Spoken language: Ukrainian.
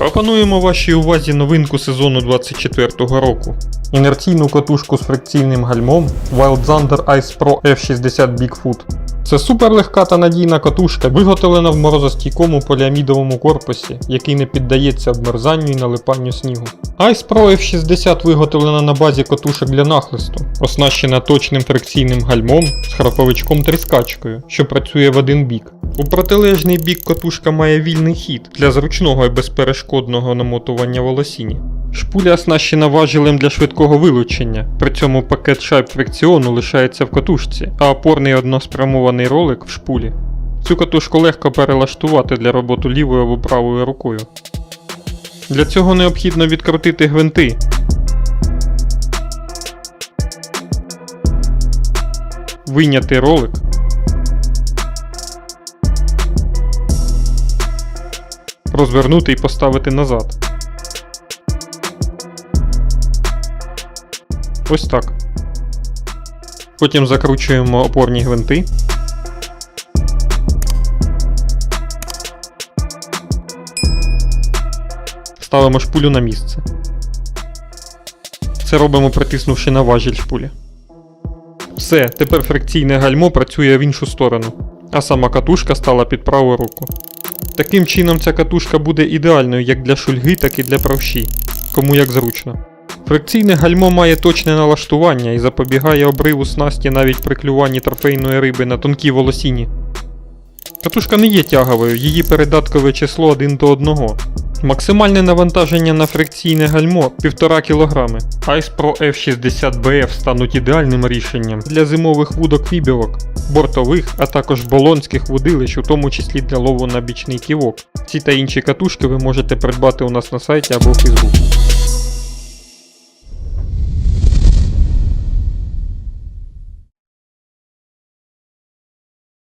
Пропонуємо вашій увазі новинку сезону 24-го року. Інерційну катушку з фрикційним гальмом Wild Thunder Ice Pro F60 Bigfoot. Це суперлегка та надійна катушка, виготовлена в морозостійкому поліамідовому корпусі, який не піддається обмерзанню і налипанню снігу. Ice Pro F60 виготовлена на базі катушок для нахлисту, оснащена точним фрикційним гальмом з храповичком тріскачкою, що працює в один бік. У протилежний бік катушка має вільний хід для зручного і безперешкодного намотування волосіні. Шпуля оснащена важелем для швидкого вилучення, при цьому пакет шайб фрикціону лишається в катушці, а опорний односпрямований ролик в шпулі. Цю катушку легко перелаштувати для роботи лівою або правою рукою. Для цього необхідно відкрутити гвинти. Вийняти ролик. Розвернути і поставити назад. Ось так. Потім закручуємо опорні гвинти. Ставимо шпулю на місце. Це робимо притиснувши на важіль шпулі. Все, тепер фрикційне гальмо працює в іншу сторону, а сама катушка стала під праву руку. Таким чином ця катушка буде ідеальною як для шульги, так і для правші, кому як зручно. Фрикційне гальмо має точне налаштування і запобігає обриву снасті навіть при клюванні трофейної риби на тонкій волосіні. Катушка не є тяговою, її передаткове число 1 до 1. Максимальне навантаження на фрикційне гальмо 1,5 кг. Ice Pro F60BF стануть ідеальним рішенням для зимових вудок вібілок, бортових, а також болонських вудилищ, у тому числі для лову на бічний ківок. Ці та інші катушки ви можете придбати у нас на сайті або в Фейсбуку.